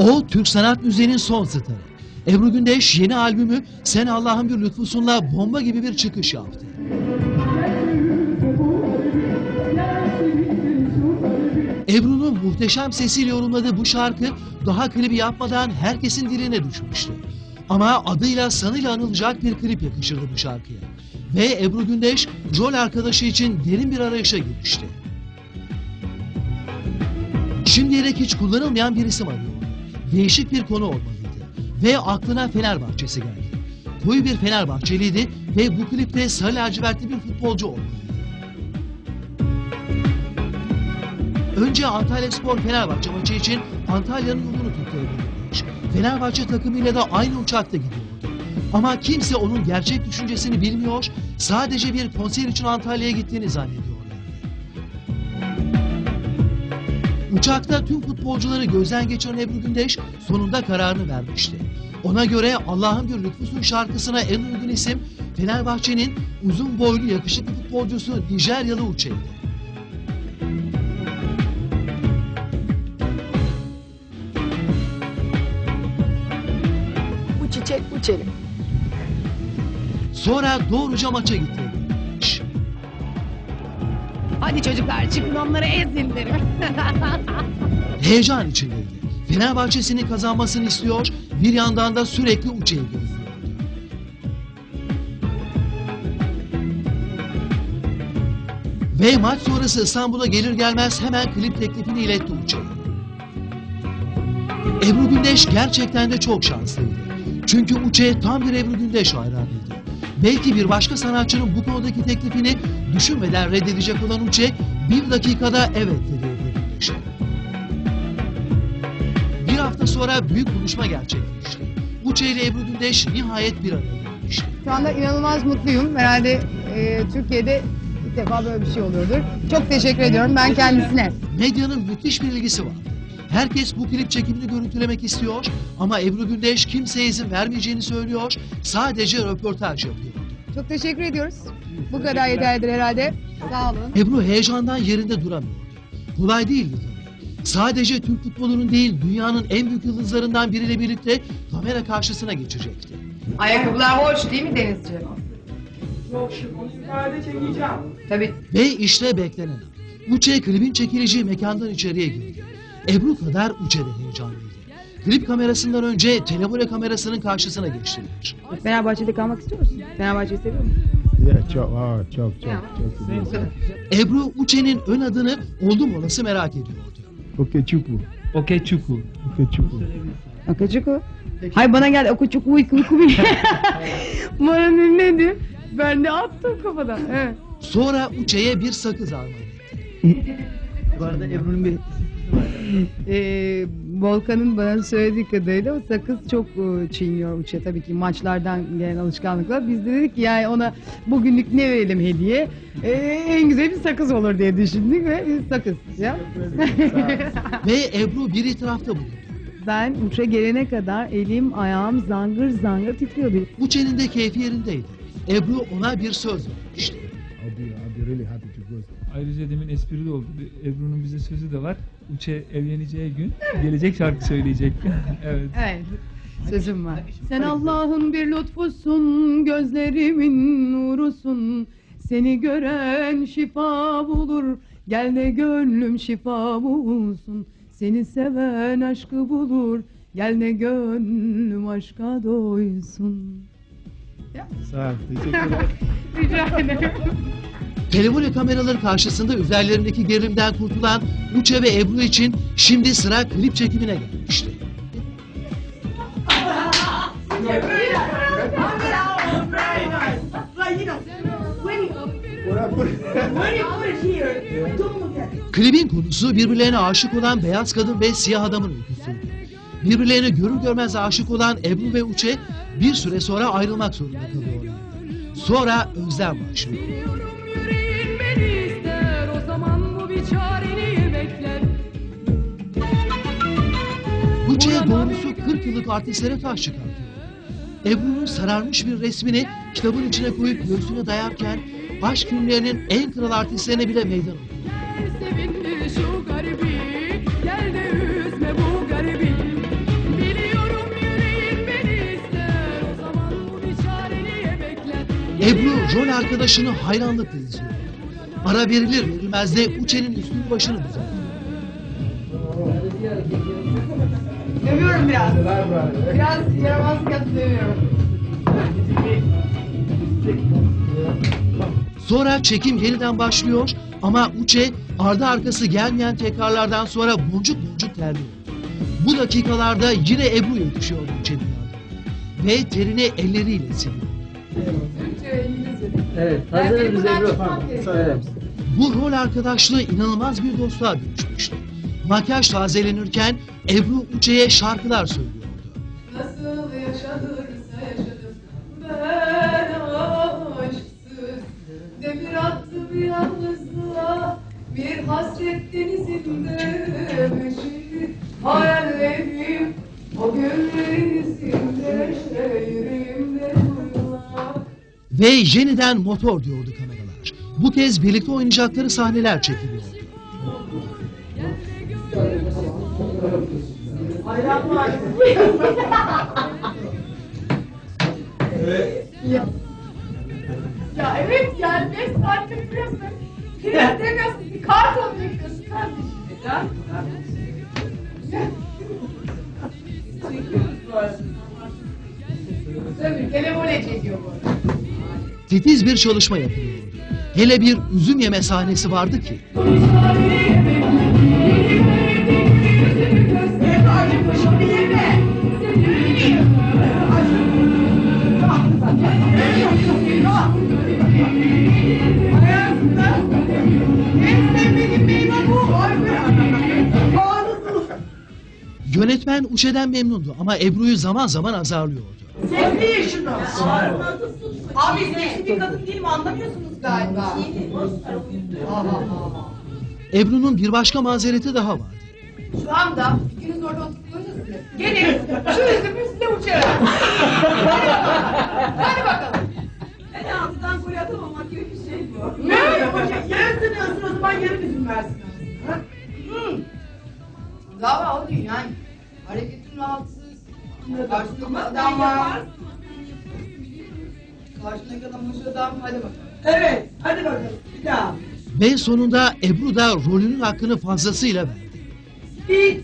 O Türk Sanat Müziği'nin son starı. Ebru Gündeş yeni albümü Sen Allah'ın bir lütfusunla bomba gibi bir çıkış yaptı. Ebru'nun muhteşem sesiyle yorumladığı bu şarkı daha klibi yapmadan herkesin diline düşmüştü. Ama adıyla sanıyla anılacak bir klip yakışırdı bu şarkıya. Ve Ebru Gündeş rol arkadaşı için derin bir arayışa girmişti. Şimdiye dek hiç kullanılmayan bir isim arıyordu. Değişik bir konu olmalıydı. Ve aklına Fenerbahçesi geldi. Koyu bir Fenerbahçeliydi ve bu klipte sarı lacivertli bir futbolcu olmalıydı. Önce Antalya Spor Fenerbahçe maçı için Antalya'nın yolunu tuttu Ebru Gündeş. Fenerbahçe takımıyla da aynı uçakta gidiyordu. Ama kimse onun gerçek düşüncesini bilmiyor, sadece bir konser için Antalya'ya gittiğini zannediyorlardı. Uçakta tüm futbolcuları gözden geçiren Ebru Gündeş sonunda kararını vermişti. Ona göre Allah'ın bir lütfusun şarkısına en uygun isim Fenerbahçe'nin uzun boylu yakışıklı futbolcusu Nijeryalı Uçe'ydi. Çiçek uçelim. Sonra doğruca maça gitti. Hadi çocuklar çıkın onları ezin derim. Heyecan içindeydi. Fenerbahçe'sinin kazanmasını istiyor, bir yandan da sürekli Uçe'yi gözlüyordu. Ve maç sonrası İstanbul'a gelir gelmez hemen klip teklifini iletti Uçe'ye. Ebru Gündeş gerçekten de çok şanslıydı. Çünkü Uçe tam bir Ebru Gündeş hayranıydı. Belki bir başka sanatçının bu konudaki teklifini düşünmeden reddedecek olan Uçe bir dakikada evet dedi Gündeş'e. Bir hafta sonra büyük buluşma gerçekleşti. Uçe ile Ebru Gündeş nihayet bir araya gelmişti. Şu anda inanılmaz mutluyum. Herhalde e, Türkiye'de ilk defa böyle bir şey oluyordur. Çok teşekkür ediyorum ben kendisine. Medyanın müthiş bir ilgisi vardı. Herkes bu klip çekimini görüntülemek istiyor ama Ebru Gündeş kimseye izin vermeyeceğini söylüyor. Sadece röportaj yapıyor. Çok teşekkür ediyoruz. Bu kadar yeterlidir herhalde. Sağ olun. Ebru heyecandan yerinde duramıyordu. Kolay değildi tabii. Sadece Türk futbolunun değil dünyanın en büyük yıldızlarından biriyle birlikte kamera karşısına geçecekti. Ayakkabılar hoş değil mi Denizci? Çok şık. Onu sadece giyeceğim. Tabii. Ve işte beklenen. Uçe klibin çekileceği mekandan içeriye girdi. Ebru kadar Uçe de heyecanlıydı. Klip kamerasından önce televole kamerasının karşısına geçtiler. Fenerbahçe'de kalmak istiyor musun? Fenerbahçe'yi seviyor musun? Yeah, çok, aa, çok, çok, çok seviyorum. Ebru Uçe'nin ön adını oldum olası merak ediyordu. Okechukwu, Okechukwu. Okechukwu. Okuçuku. Hay bana gel okuçuku uyku uyku Bana ne nedir? Ben de attım kafadan. Evet. Sonra Uçe'ye bir sakız armağan etti. Bu arada Ebru'nun bir Ee, Volkan'ın bana söylediği kadarıyla o sakız çok e, çiğniyor uçya tabii ki maçlardan gelen alışkanlıklar. Biz de dedik ki yani ona bugünlük ne verelim hediye? Ee, en güzel bir sakız olur diye düşündük ve bir sakız. Ya. Ve Ebru bir itirafta bulundu. ben uça gelene kadar elim ayağım zangır zangır titriyordu. Uçe'nin de keyfi yerindeydi. Ebru ona bir söz vermişti. I'll be, I'll be really happy to go. ayrıca demin esprili oldu. Ebru'nun bize sözü de var. Uçe evleneceği gün gelecek şarkı söyleyecek. evet. Evet. Sözüm var. Sen Allah'ın bir lütfusun, gözlerimin nurusun. Seni gören şifa bulur, gel de gönlüm şifa bulsun. Seni seven aşkı bulur, gel de gönlüm aşka doysun. Sağ ol, teşekkürler. Rica ederim. Televole kameraları karşısında üzerlerindeki gerilimden kurtulan Uçe ve Ebru için şimdi sıra klip çekimine gelmişti. Klibin konusu birbirlerine aşık olan beyaz kadın ve siyah adamın öyküsüydü. Birbirlerine görür görmez aşık olan Ebru ve Uçe bir süre sonra ayrılmak zorunda kalıyorlardı. Sonra özlem başlıyor. Uçe doğrusu 40 yıllık artistlere taş çıkartıyor. Ebru'nun sararmış bir resmini kitabın içine koyup göğsüne dayarken aşk filmlerinin en kral artistlerine bile meydan okuyor. Ebru rol arkadaşını hayranlıkla izliyor. Ara verilir verilmez de Uçe'nin üstünü başını düzeltiyor. Seviyorum biraz. Biraz yaramazlık yapıp seviyorum. Sonra çekim yeniden başlıyor ama Uçe ardı arkası gelmeyen tekrarlardan sonra boncuk boncuk terliyor. Bu dakikalarda yine Ebru yetişiyor Uçe'nin ardına. Ve terini elleriyle siliyor. Evet, hazırız biz Ebru. Evet. Bu rol arkadaşlığı inanılmaz bir dostluğa dönüşmüştü. Makyaj tazelenirken Ebru Uçe'ye şarkılar söylüyordu. Ve yeniden motor diyordu kameralar. Bu kez birlikte oynayacakları sahneler çekiliyordu. Ya evet yani 5 saattir biliyorsun. Film demiyorsun, bir karton bekliyorsun kardeşim. Ya. Çekiyoruz bu arada. Tabii telefone çekiyor bu arada. Titiz bir çalışma yapılıyordu. Hele bir üzüm yeme sahnesi vardı ki yönetmen Uçe'den memnundu ama Ebru'yu zaman zaman azarlıyordu. Sevmeyin şunu. Abi sesli bir kadın değilim anlamıyorsunuz galiba. Ebru'nun bir başka mazereti daha vardı. Şu anda ikiniz orada oturuyorsunuz ya. Gelin şu üzümü size uçarak. Karşındaki adam hoş adam. Hadi bakalım. Evet, hadi bakalım bir daha. Ve sonunda Ebru da rolünün hakkını fazlasıyla verdi. Speed,